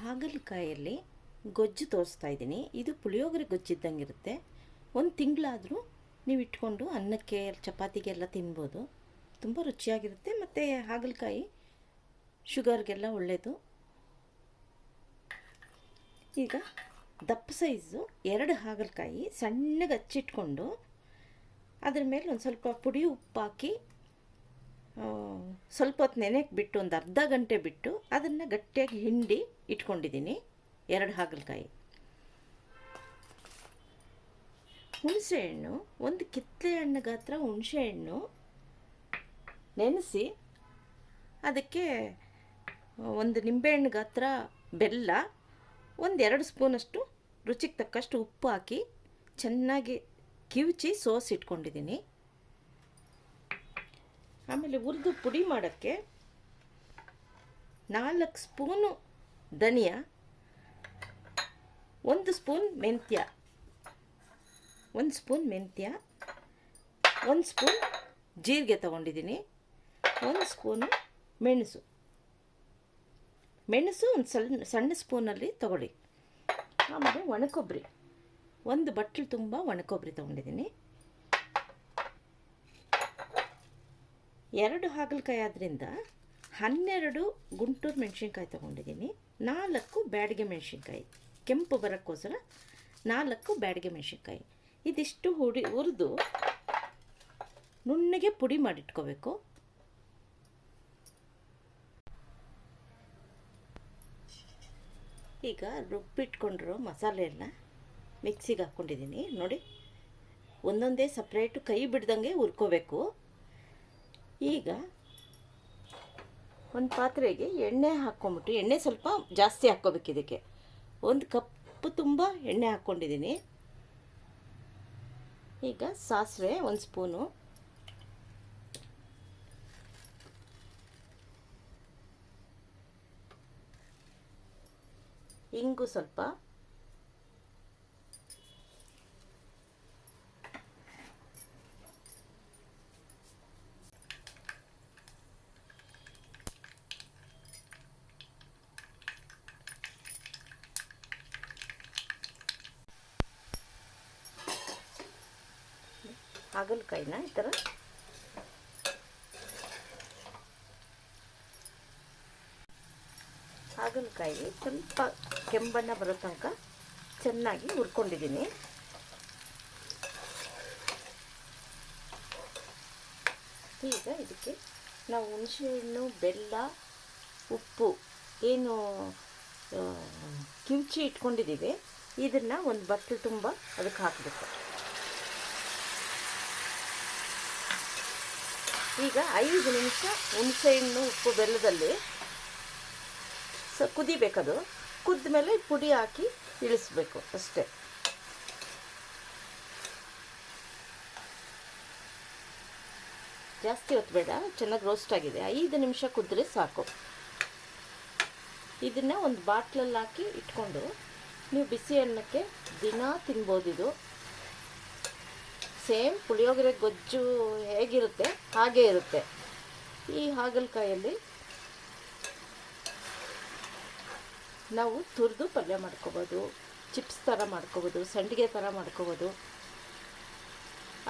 ಹಾಗಲಕಾಯಲ್ಲಿ ಗೊಜ್ಜು ತೋರಿಸ್ತಾ ಇದ್ದೀನಿ. ಇದು ಪುಳಿಯೋಗರೆ ಗೊಜ್ಜಿದ್ದಂಗೆ ಇರುತ್ತೆ ಒಂದು ತಿಂಗಳಾದರೂ ನೀವು ಇಟ್ಕೊಂಡು ಅನ್ನಕ್ಕೆ, ಚಪಾತಿಗೆಲ್ಲ ತಿನ್ಬೋದು. ತುಂಬ ರುಚಿಯಾಗಿರುತ್ತೆ. ಮತ್ತು ಹಾಗಲಕಾಯಿ ಶುಗರ್ಗೆಲ್ಲ ಒಳ್ಳೆಯದು ಈಗ ದಪ್ಪ ಸೈಜು ಎರಡು ಹಾಗಲಕಾಯಿ ಸಣ್ಣಗೆ ಹಚ್ಚಿಟ್ಕೊಂಡು ಅದ್ರ ಮೇಲೆ ಒಂದು ಸ್ವಲ್ಪ ಪುಡಿ ಉಪ್ಪು ಹಾಕಿ ಸ್ವಲ್ಪ ಹೊತ್ತು ನೆನೆಗೆ ಬಿಟ್ಟು ಒಂದು ಅರ್ಧ ಗಂಟೆ ಬಿಟ್ಟು ಅದನ್ನು ಗಟ್ಟಿಯಾಗಿ ಹಿಂಡಿ ಇಟ್ಕೊಂಡಿದ್ದೀನಿ, ಎರಡು ಹಾಗಲಕಾಯಿ. ಹುಣಸೆಹಣ್ಣು ಒಂದು ಕಿತ್ತಳೆ ಹಣ್ಣು ಗಾತ್ರ ಹುಣಸೆಹಣ್ಣು ನೆನೆಸಿ ಅದಕ್ಕೆ ಒಂದು ನಿಂಬೆಹಣ್ಣು ಗಾತ್ರ ಬೆಲ್ಲ ಒಂದೆರಡು ಸ್ಪೂನಷ್ಟು ರುಚಿಗೆ ತಕ್ಕಷ್ಟು ಉಪ್ಪು ಹಾಕಿ ಚೆನ್ನಾಗಿ ಕಿವುಚಿ ಸೋಸ್ ಇಟ್ಕೊಂಡಿದ್ದೀನಿ. ಆಮೇಲೆ ಹುರಿದು ಪುಡಿ ಮಾಡೋಕ್ಕೆ ನಾಲ್ಕು ಸ್ಪೂನು ಧನಿಯಾ, ಒಂದು ಸ್ಪೂನ್ ಮೆಂತ್ಯ, ಒಂದು ಸ್ಪೂನ್ ಮೆಂತ್ಯ, ಒಂದು ಸ್ಪೂನ್ ಜೀರಿಗೆ ತಗೊಂಡಿದ್ದೀನಿ, ಒಂದು ಸ್ಪೂನು ಮೆಣಸು. ಮೆಣಸು ಒಂದು ಸಣ್ಣ ಸಣ್ಣ ಸ್ಪೂನಲ್ಲಿ ತಗೊಳ್ಳಿ. ಆಮೇಲೆ ಒಣಕೊಬ್ಬರಿ, ಒಂದು ಬಟ್ಲು ತುಂಬ ಒಣಕೊಬ್ಬರಿ ತೊಗೊಂಡಿದ್ದೀನಿ. ಎರಡು ಹಾಗಲಕಾಯಿ ಆದ್ದರಿಂದ ಹನ್ನೆರಡು ಗುಂಟೂರು ಮೆಣಸಿನ್ಕಾಯಿ ತೊಗೊಂಡಿದ್ದೀನಿ, ನಾಲ್ಕು ಬ್ಯಾಡಿಗೆ ಮೆಣಸಿನ್ಕಾಯಿ, ಕೆಂಪು ಬರೋಕ್ಕೋಸ್ಕರ ನಾಲ್ಕು ಬ್ಯಾಡಿಗೆ ಮೆಣಸಿನ್ಕಾಯಿ. ಇದಿಷ್ಟು ಹುಡಿ, ಹುರಿದು ನುಣ್ಣಗೆ ಪುಡಿ ಮಾಡಿಟ್ಕೋಬೇಕು. ಈಗ ರುಬ್ಬಿಟ್ಕೊಂಡಿರೋ ಮಸಾಲೆ ಎಲ್ಲ ಮಿಕ್ಸಿಗೆ ಹಾಕ್ಕೊಂಡಿದ್ದೀನಿ. ನೋಡಿ, ಒಂದೊಂದೇ ಸಪ್ರೇಟು ಕೈ ಬಿಡ್ದಂಗೆ ಹುರ್ಕೋಬೇಕು. ಈಗ ಒಂದು ಪಾತ್ರೆಗೆ ಎಣ್ಣೆ ಹಾಕ್ಕೊಂಬಿಟ್ಟು ಎಣ್ಣೆ ಸ್ವಲ್ಪ ಜಾಸ್ತಿ ಹಾಕ್ಕೋಬೇಕು ಇದಕ್ಕೆ. ಒಂದು ಕಪ್ ತುಂಬ ಎಣ್ಣೆ ಹಾಕ್ಕೊಂಡಿದ್ದೀನಿ. ಈಗ ಸಾಸಿವೆ ಒಂದು ಸ್ಪೂನು. ಇಂಗು ಸ್ವಲ್ಪ. ಹಾಗಲಕಾಯಿನ ಈ ಥರ. ಹಾಗಲಕಾಯಿ ಸ್ವಲ್ಪ ಕೆಂಬಣ್ಣ ಬರೋ ತನಕ ಚೆನ್ನಾಗಿ ಹುರ್ಕೊಂಡಿದ್ದೀನಿ. ಈಗ ಇದಕ್ಕೆ ನಾವು ಹುಣಸೆಹಣ್ಣು, ಬೆಲ್ಲ, ಉಪ್ಪು ಏನು ಕಿವುಚಿ ಇಟ್ಕೊಂಡಿದ್ದೀವಿ. ಇದನ್ನು ಒಂದು ಬಟ್ಟೆ ತುಂಬ ಅದಕ್ಕೆ ಹಾಕಬೇಕು. ಈಗ ಐದು ನಿಮಿಷ ಹುಣಸೆಹಣ್ಣು ಉಪ್ಪು ಬೆಲ್ಲದಲ್ಲಿ ಸ ಕುದಿಬೇಕದು. ಕುದ್ದ ಮೇಲೆ ಪುಡಿ ಹಾಕಿ ಇಳಿಸ್ಬೇಕು ಅಷ್ಟೇ. ಜಾಸ್ತಿ ಹೊತ್ತು ಬೇಡ, ಚೆನ್ನಾಗಿ ರೋಸ್ಟ್ ಆಗಿದೆ. ಐದು ನಿಮಿಷ ಕುದ್ರೆ ಸಾಕು. ಇದನ್ನು ಒಂದು ಬಾಟ್ಲಲ್ಲಿ ಹಾಕಿ ಇಟ್ಕೊಂಡು ನೀವು ಬಿಸಿ ಅನ್ನಕ್ಕೆ ದಿನ ತಿನ್ಬೋದು ಇದು ಸೇಮ್ ಪುಳಿಯೋಗರೆ ಗೊಜ್ಜು ಹೇಗಿರುತ್ತೆ? ಹಾಗೇ ಇರುತ್ತೆ. ಈ ಹಾಗಲಕಾಯಲ್ಲಿ ನಾವು ತುರಿದು ಪಲ್ಯ ಮಾಡ್ಕೋಬೋದು, ಚಿಪ್ಸ್ ಥರ ಮಾಡ್ಕೋಬೋದು, ಸಂಡಿಗೆ ಥರ ಮಾಡ್ಕೋಬೋದು.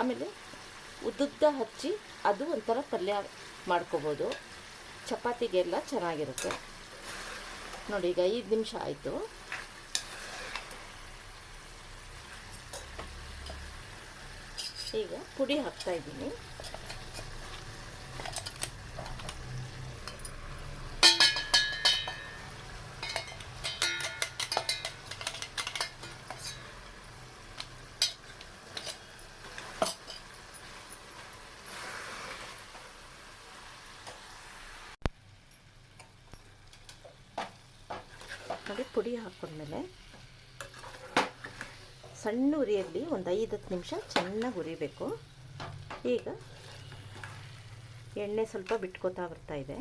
ಆಮೇಲೆ ಉದ್ದುದ್ದ ಹಚ್ಚಿ ಅದು ಒಂಥರ ಪಲ್ಯ ಮಾಡ್ಕೋಬೋದು. ಚಪಾತಿಗೆಲ್ಲ ಚೆನ್ನಾಗಿರುತ್ತೆ. ನೋಡಿ, ಈಗ ಐದು ನಿಮಿಷ ಆಯಿತು. ಈಗ ಪುಡಿ ಹಾಕ್ತಾ ಇದ್ದೀನಿ. ನೋಡಿ ಪುಡಿ ಹಾಕ್ಕೊಂಡ್ಮೇಲೆ ಸಣ್ಣ ಉರಿಯಲ್ಲಿ ಒಂದು ಐದು ಹತ್ತು ನಿಮಿಷ ಚೆನ್ನಾಗಿ ಉರಿಬೇಕು. ಈಗ ಎಣ್ಣೆ ಸ್ವಲ್ಪ ಬಿಟ್ಕೋತಾ ಬರ್ತಾ ಇದೆ.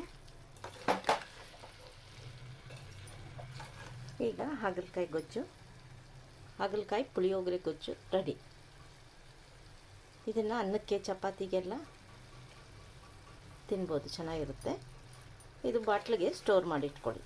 ಈಗ ಹಾಗಲಕಾಯಿ ಗೊಜ್ಜು, ಹಾಗಲಕಾಯಿ ಪುಳಿಯೋಗರೆ ಗೊಜ್ಜು ರೆಡಿ. ಇದನ್ನು ಅನ್ನಕ್ಕೆ ಚಪಾತಿಗೆಲ್ಲ ತಿನ್ಬೋದು, ಚೆನ್ನಾಗಿರುತ್ತೆ. ಇದು ಬಾಟ್ಲಿಗೆ ಸ್ಟೋರ್ ಮಾಡಿ ಇಟ್ಕೊಳ್ಳಿ.